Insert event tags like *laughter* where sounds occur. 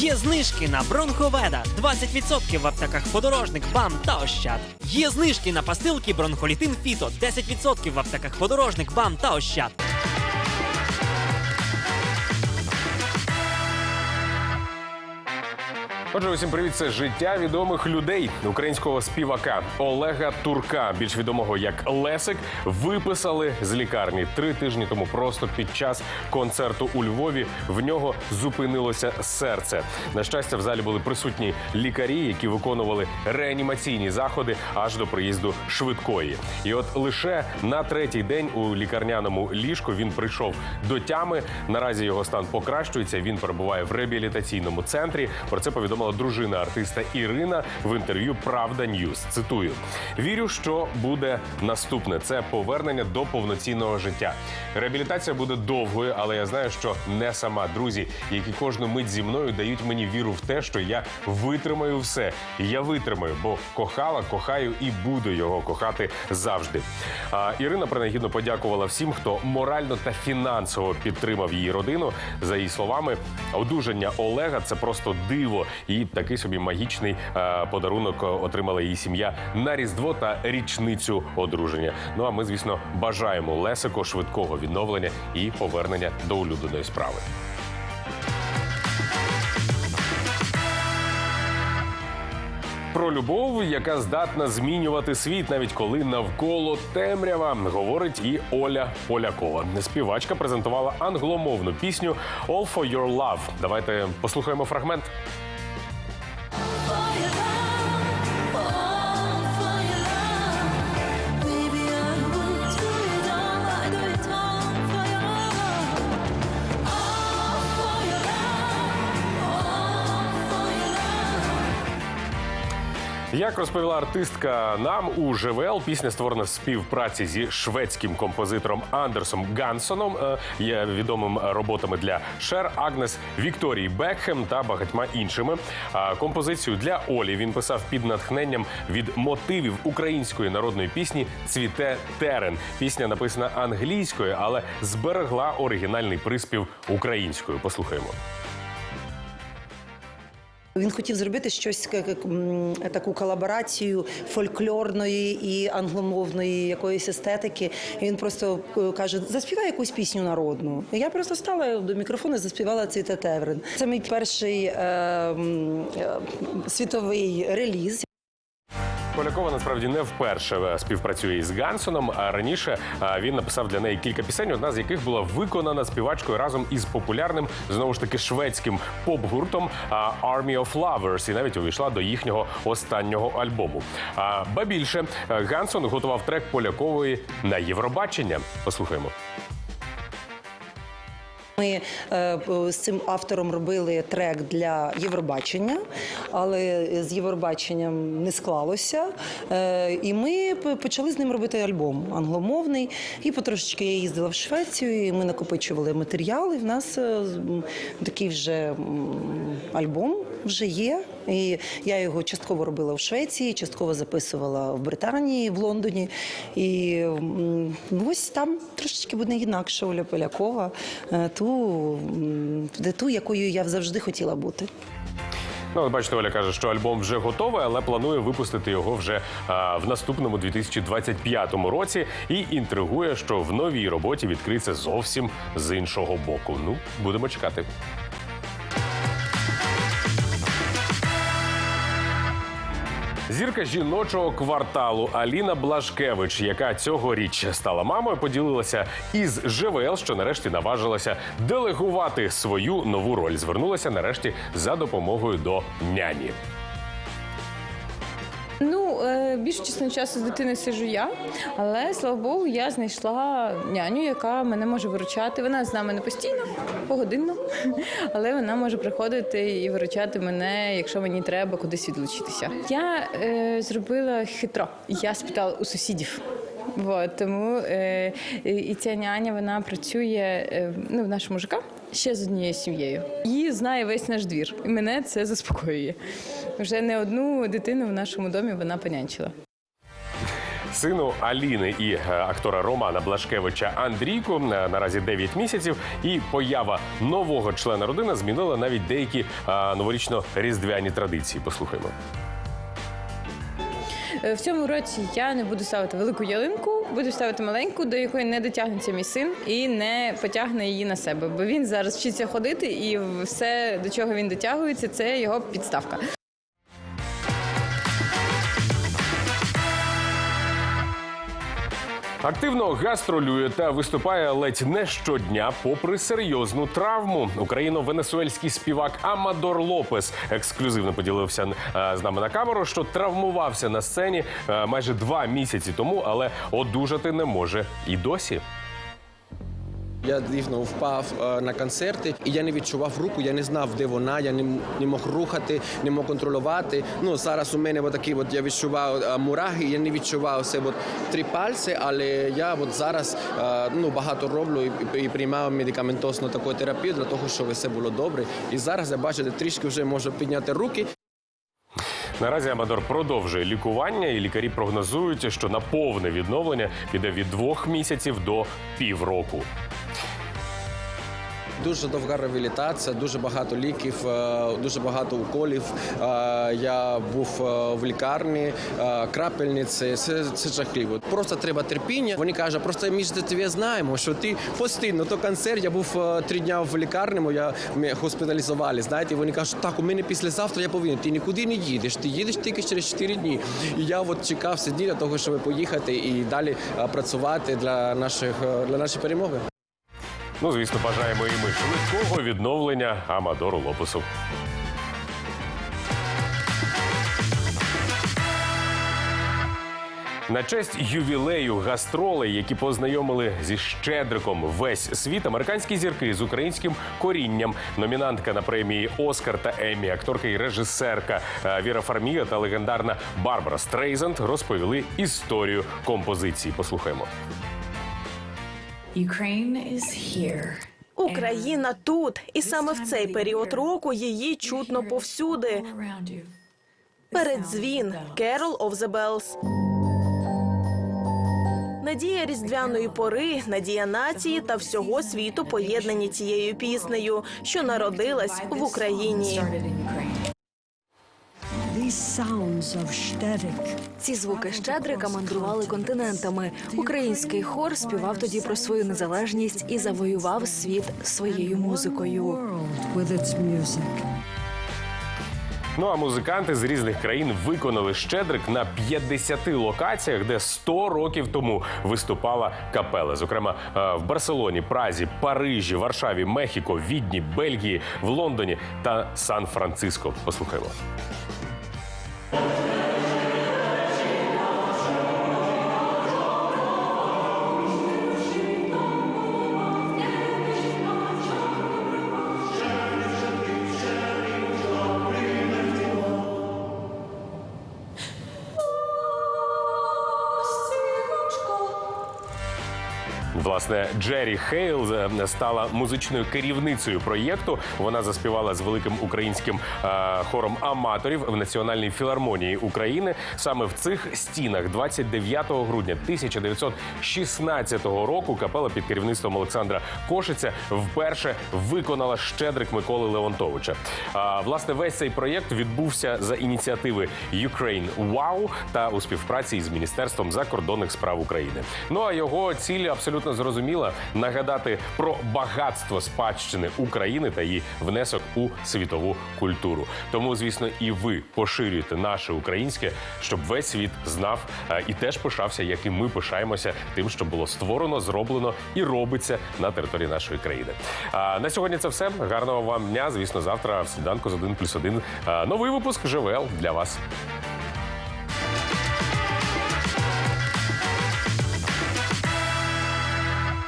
Є знижки на бронховеда 20% в аптеках подорожник, бам та ощад. Є знижки на пастилки бронхолітин фіто 10% в аптеках подорожник, бам та ощад. Отже, усім привіт. Це життя відомих людей українського співака Олега Турка, більш відомого як Лесик, виписали з лікарні три тижні тому. Просто під час концерту у Львові в нього зупинилося серце. На щастя, в залі були присутні лікарі, які виконували реанімаційні заходи аж до приїзду швидкої. І от лише на третій день у лікарняному ліжку він прийшов до тями. Наразі його стан покращується. Він перебуває в реабілітаційному центрі. Про це повідомила дружина артиста Ірина в інтерв'ю Правда Ньюз. Цитую: вірю, що буде наступне. Це повернення до повноцінного життя. Реабілітація буде довгою, але я знаю, що не сама друзі, які кожну мить зі мною дають мені віру в те, що я витримаю все. Я витримаю, бо кохала, кохаю і буду його кохати завжди. А Ірина принагідно подякувала всім, хто морально та фінансово підтримав її родину. За її словами, одужання Олега це просто диво. І такий собі магічний е, подарунок отримала її сім'я на різдво та річницю одруження. Ну а ми, звісно, бажаємо Лесику швидкого відновлення і повернення до улюбленої справи. Про любов, яка здатна змінювати світ, навіть коли навколо темрява, говорить і Оля Полякова. Співачка презентувала англомовну пісню «All for your love». Давайте послухаємо фрагмент. Як розповіла артистка нам у ЖВЛ, пісня створена в співпраці зі шведським композитором Андерсом Гансоном, е, є відомим роботами для Шер, Агнес, Вікторії Бекхем та багатьма іншими. Композицію для Олі він писав під натхненням від мотивів української народної пісні Цвіте терен. Пісня написана англійською, але зберегла оригінальний приспів українською. Послухаємо. Він хотів зробити щось таку колаборацію фольклорної і англомовної якоїсь естетики. І він просто е, каже: заспівай якусь пісню народну. І я просто стала до мікрофону і заспівала цей тетеврин. Це мій перший е, е, світовий реліз. Полякова насправді не вперше е, співпрацює із Гансоном. А раніше е, він написав для неї кілька пісень, одна з яких була виконана співачкою разом із популярним знову ж таки шведським поп-гуртом е, Army of Lovers і навіть увійшла до їхнього останнього альбому. Ба більше Гансон готував трек Полякової на Євробачення. Послухаємо. Ми е, з цим автором робили трек для Євробачення, але з Євробаченням не склалося. Е, і ми почали з ним робити альбом англомовний. І потрошечки я їздила в Швецію, і ми накопичували матеріали. В нас е, такий вже альбом вже є. І я його частково робила в Швеції, частково записувала в Британії, в Лондоні. І ось там трошечки буде інакше Оля Полякова, е, ту, де ту, якою я завжди хотіла бути. Ну, бачите, Оля каже, що альбом вже готовий, але планує випустити його вже а, в наступному 2025 році. І інтригує, що в новій роботі відкриється зовсім з іншого боку. Ну, будемо чекати. Зірка жіночого кварталу Аліна Блашкевич, яка цьогоріч стала мамою, поділилася із ЖВЛ, що нарешті наважилася делегувати свою нову роль. Звернулася нарешті за допомогою до няні. Ну, е, більшу частину часу з дитиною сижу я, але слава Богу, я знайшла няню, яка мене може виручати. Вона з нами не постійно, погодинно, *laughs* але вона може приходити і виручати мене, якщо мені треба кудись відлучитися. Я е, зробила хитро. Я спитала у сусідів. Вот, тому е, і- і ця няня вона працює е, ну, в нашому ЖК ще з однією сім'єю. Її знає весь наш двір, і мене це заспокоює. Вже не одну дитину в нашому домі вона понянчила. Сину Аліни і е, актора Романа Блашкевича Андрійку е, наразі 9 місяців. І поява нового члена родини змінила навіть деякі е, новорічно-різдвяні традиції. Послухаймо. Е, В цьому році я не буду ставити велику ялинку, буду ставити маленьку, до якої не дотягнеться мій син і не потягне її на себе. Бо він зараз вчиться ходити, і все, до чого він дотягується, це його підставка. Активно гастролює та виступає ледь не щодня, попри серйозну травму. Україно-венесуельський співак Амадор Лопес ексклюзивно поділився е, з нами на камеру, що травмувався на сцені е, майже два місяці тому, але одужати не може і досі. Я дійсно впав е, на концерти, і я не відчував руку, я не знав, де вона, я не, не мог рухати, не мог контролювати. Ну зараз у мене такі, от я відчував е, мурахи, я не відчував це от три пальці, але я от зараз е, ну, багато роблю і, і приймав медикаментозну таку терапію для того, щоб все було добре. І зараз я бачите, трішки вже можу підняти руки. Наразі Амадор продовжує лікування, і лікарі прогнозують, що на повне відновлення піде від двох місяців до півроку. Дуже довга реабілітація, дуже багато ліків, е, дуже багато уколів. Е, Я був е, в лікарні, крапельниці, це, це жахливо. Просто треба терпіння. Вони кажуть, просто ми ж тебе знаємо, що ти постійно то концерт. Я був три дні в лікарні, я мене госпіталізували. Знаєте, вони кажуть, так у мене післязавтра я повинен. Ти нікуди не їдеш. Ти їдеш тільки через 4 дні. І я от чекав сидів того, щоб поїхати і далі працювати для наших для нашої перемоги. Ну, звісно, бажаємо і ми швидкого відновлення Амадору Лопесу. На честь ювілею гастролей, які познайомили зі Щедриком весь світ, американські зірки з українським корінням, номінантка на премії Оскар та Еммі, акторка і режисерка е, Віра Фарміга та легендарна Барбара Стрейзанд розповіли історію композиції. Послухаємо. Ukraine. Україна тут, і саме в цей період року її чутно повсюди. Передзвін Carol of the Bells. Надія різдвяної пори, надія нації та всього світу поєднані цією піснею, що народилась в Україні. Ці звуки щедрика мандрували континентами. Український хор співав тоді про свою незалежність і завоював світ своєю музикою. Ну а музиканти з різних країн виконали щедрик на 50 локаціях, де 100 років тому виступала капела. Зокрема, е, в Барселоні, Празі, Парижі, Варшаві, Мехіко, Відні, Бельгії, в Лондоні та Сан-Франциско. Послухаймо. Власне, Джері Хейл е, стала музичною керівницею проєкту. Вона заспівала з великим українським е, хором аматорів в Національній філармонії України. Саме в цих стінах 29 грудня 1916 року капела під керівництвом Олександра Кошиця вперше виконала щедрик Миколи Леонтовича. А, власне, весь цей проєкт відбувся за ініціативи Ukraine Wow та у співпраці із Міністерством закордонних справ України. Ну а його ціль абсолютно зрозуміла нагадати про багатство спадщини України та її внесок у світову культуру. Тому, звісно, і ви поширюєте наше українське, щоб весь світ знав е, і теж пишався, як і ми пишаємося тим, що було створено, зроблено і робиться на території нашої країни. А на сьогодні це все. Гарного вам дня. Звісно, завтра в сніданку з 1 плюс 1 новий випуск ЖВЛ для вас.